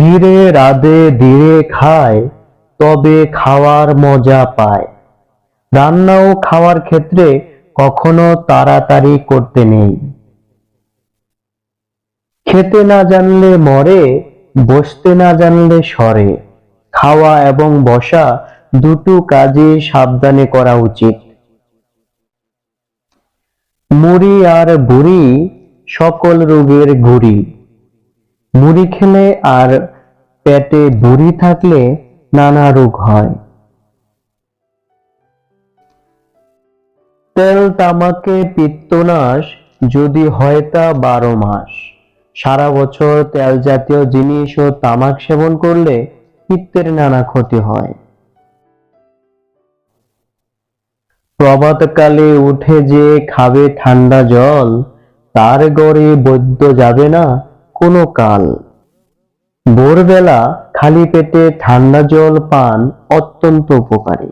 ধীরে রাধে, ধীরে খায়, তবে খাওয়ার মজা পায়। রান্না ও খাওয়ার ক্ষেত্রে কখনো তাড়াতাড়ি করতে নেই। খেতে না জানলে মরে, বসতে না জানলে সরে। খাওয়া এবং বসা দুটো কাজে সাবধানে করা উচিত। মুড়ি আর বুড়ি সকল রোগের গুড়ি। মুড়ি খেলে আর পেটে বুড়ি থাকলে নানা রোগ হয়। তেল তামাকে পিত্তনাশ যদি হয় তা বারো মাস। সারা বছর তেল জাতীয় জিনিস ও তামাক সেবন করলে পিত্তের নানা ক্ষতি হয়। প্রভাতকালে উঠে যে খাবে ঠান্ডা জল, তার গড়ে বৈদ্য যাবে না কোনো কাল। ভোরবেলা খালি পেটে ঠান্ডা জল পান অত্যন্ত উপকারী।